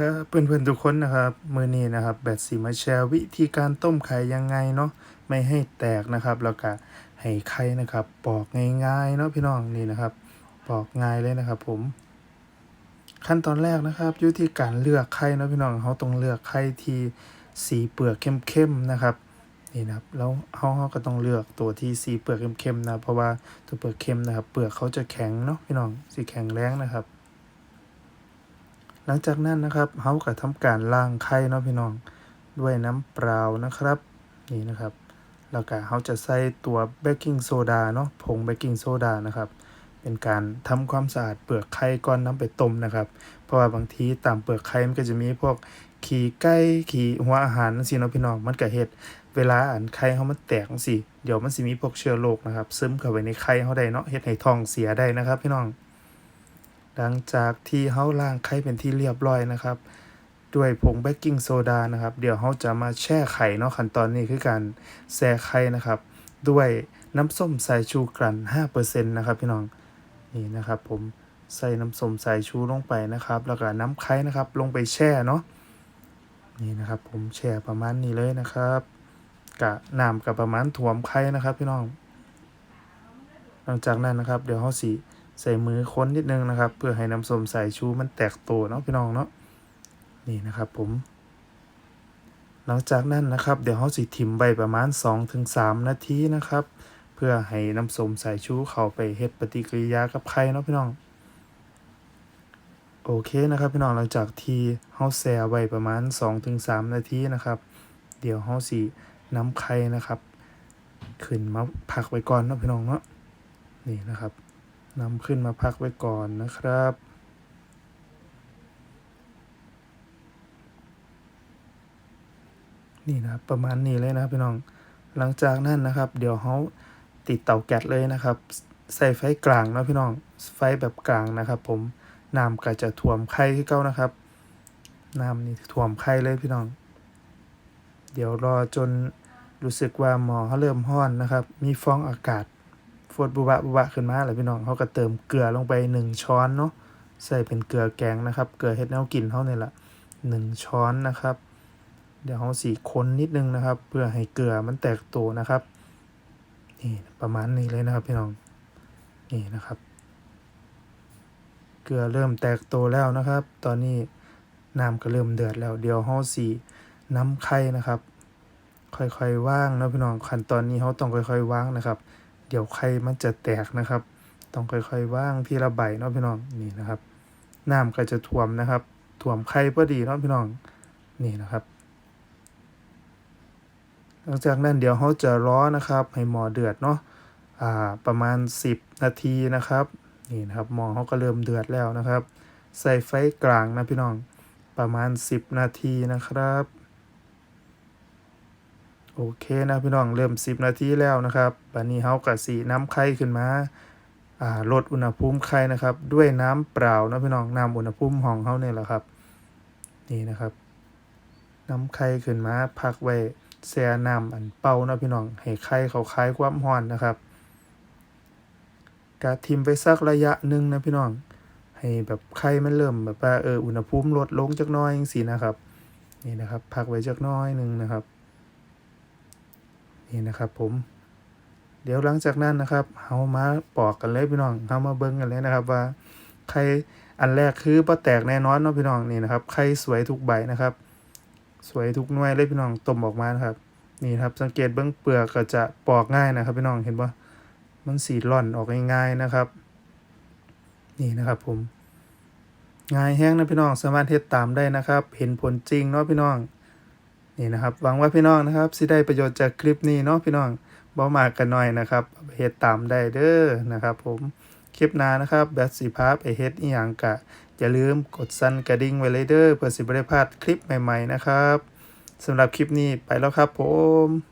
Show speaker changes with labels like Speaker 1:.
Speaker 1: ครับเพื่อนๆทุกคนนะครับมือนี้นะครับแบทสีมาแชร์วิธีการต้มไข่ยังไงเนาะไม่ให้แตกนะครับแล้วก็ให้ไข่นะครับ ปอกง่ายๆเนาะพี่น้องนี่นะครับ ปอกง่ายเลยนะครับ ผม ขั้นตอนแรกนะครับอยู่ที่การเลือกไข่เนาะพี่น้องเขาต้องเลือกไข่ที่สีเปลือกเข้มๆนะครับนี่นะครับแล้วเขาเขาก็ต้องเลือกตัวที่สีเปลือกเข้มๆนะเพราะว่าตัวเปลือกเข้มนะครับ เปลือกเขาจะแข็งเนาะพี่น้องสีแข็งแรงนะครับ ลังจากนั้นนะครับเฮาก็ทำการล้างไข่เนาะพี่น้องด้วยน้ำเปล่านะครับ นี่นะครับแล้วก็เฮาจะใส่ตัวเบกกิ้งโซดาเนาะผงเบกกิ้งโซดานะครับ เป็นการทำความสะอาดเปลือกไข่ก่อนนำไปต้มนะครับ เพราะว่าบางทีตามเปลือกไข่มันก็จะมีพวกขี้ไก่ขี้หัวอาหารจังซี่เนาะพี่น้องมันก็เฮ็ดเวลาอันไข่เฮามันแตกจังซี่เดี๋ยวมันสิมีพวกเชื้อโรคนะครับซึมเข้าไปในไข่เฮาได้เนาะเฮ็ดให้ท้องเสียได้นะครับพี่น้อง หลังจากที่เฮาล้างไข่เป็นที่เรียบร้อยนะครับ ด้วยผงเบกกิ้งโซดานะครับ เดี๋ยวเฮาจะมาแช่ไข่เนาะขั้นตอนนี้คือการแช่ไข่นะครับ ด้วยน้ำส้มสายชูกลั่น5%นะครับพี่น้องนี่นะครับ ผมใส่น้ำส้มสายชูลงไปนะครับ แล้วก็น้ำไข่นะครับ ลงไปแช่เนาะนี่นะครับ ผมแช่ประมาณนี้เลยนะครับกะน้ำกับประมาณถ่วมไข่นะครับ พี่น้อง หลังจากนั้นนะครับ เดี๋ยวเฮาสิ ใส่มือค้นนิดนึงนะครับ เพื่อให้น้ำส้มสายชูมันแตกตัวเนาะพี่น้องเนาะนี่นะครับผม หลังจากนั้นนะครับ เดี๋ยวเขาสิทิมใบประมาณ 2-3 นาทีนะครับ เพื่อให้น้ำส้มสายชูเข้าไปเฮ็ดปฏิกิริยากับไข่เนาะพี่น้องโอเคนะครับพี่น้องหลังจากที่เฮาแช่ไว้ประมาณ 2-3 นาทีนะครับ เดี๋ยวเฮาสิน้ำไข่นะครับ ขึ้นมาพักไว้ก่อนเนาะพี่น้องเนาะนี่นะครับ นำขึ้นมาพักไว้ก่อนนะครับ นี่นะประมาณนี้เลยนะพี่น้อง หลังจากนั้นนะครับ เดี๋ยวเขาติดเตาแก๊สเลยนะครับ ใส่ไฟกลางนะพี่น้องไฟแบบกลางนะครับ ผมน้ำก็จะท่วมไข่ที่เก้านะครับน้ำนี่ท่วมไข่เลยพี่น้อง เดี๋ยวรอจนรู้สึกว่าหมอเขาเริ่มห้อนนะครับ มีฟองอากาศ ฟดบุบะบุบะขึ้นมาเลยพี่น้องเขาก็เติมเกลือลงไปหนึ่งช้อนเนาะใส่เป็นเกลือแกงนะครับ เกลือเฮ็ดแนวกินเขานี่แหละหนึ่งช้อนนะครับ เดี๋ยวเขาสีคนนิดนึงนะครับ เพื่อให้เกลือมันแตกตัวนะครับนี่ประมาณนี้เลยนะครับพี่น้องนี่นะครับ เกลือเริ่มแตกตัวแล้วนะครับ ตอนนี้น้ำก็เริ่มเดือดแล้วเดี๋ยวเขาสีน้ำไข่นะครับ ค่อยๆว่างนะพี่น้องขั้นตอนนี้เขาต้องค่อยๆว่างนะครับ เดี๋ยวไข่มันจะแตกนะครับ ต้องค่อยๆว่างทีละใบเนาะพี่น้องนี่นะครับน้ำก็จะท่วมนะครับท่วมไข่พอดีเนาะพี่น้องนี่นะครับ หลังจากนั้นเดี๋ยวเขาจะร้อนะครับ ให้หม้อเดือดเนาะอ่าประมาณ 10 นาทีนะครับนี่นะครับหม้อเขาก็เริ่มเดือดแล้วนะครับ ใส่ไฟกลางนะพี่น้องประมาณ 10 นาทีนะครับ โอเคนะพี่น้องเริ่ม 10 นาทีแล้วนะครับบัดนี้เฮากะสีน้ำไข่ขึ้นมาอ่าลดอุณหภูมิไข่นะครับ ด้วยน้ำเปล่านะพี่น้องน้ำอุณหภูมิห้องเฮาเนี่ยแหละครับ นี่นะครับน้ำไข่ขึ้นมาพักไว้แช่น้ำอันเป่านะพี่น้องให้ไข่เขาคลายความร้อนนะครับกะทิมไปสักระยะหนึ่งนะพี่น้อง ให้แบบไข่มันเริ่มแบบว่าเอออุณหภูมิลดลงจักน้อยจังซี่นะครับ นี่นะครับ พักไว้จักน้อยหนึ่งนะครับ นี่นะครับผม เดี๋ยวหลังจากนั้นนะครับเฮามาปอกกันเลยพี่น้องเฮามาเบิ่งกันเลยนะครับว่าไข่อันแรกคือบ่แตกแน่นอนเนาะพี่น้องนี่นะครับไข่สวยทุกใบนะครับ สวยทุกหน่วยเลยพี่น้องต้มออกมานะครับ นี่ครับสังเกตเบื้องเปลือกก็จะปอกง่ายนะครับ พี่น้องเห็นปะมันสีร่อนออกง่ายๆนะครับ นี่นะครับผมง่ายแห้งนะพี่น้องสามารถเฮ็ดตามได้นะครับ เห็นผลจริงเนาะพี่น้อง นี่นะครับหวังว่าพี่น้องนะครับสิได้ประโยชน์จากคลิปนี้เนาะพี่น้องบ่มากกันหน่อยนะครับเฮ็ดตามได้เด้อนะครับ ผมคลิปหน้านะครับแบทสีพาไปเฮ็ดอีหยังกะอย่าลืมกดสั่นกระดิ่งไว้เลยเด้อเพื่อสิบ่ได้พลาดคลิปใหม่ ๆ นะครับสำหรับคลิปนี้ไปแล้วครับผม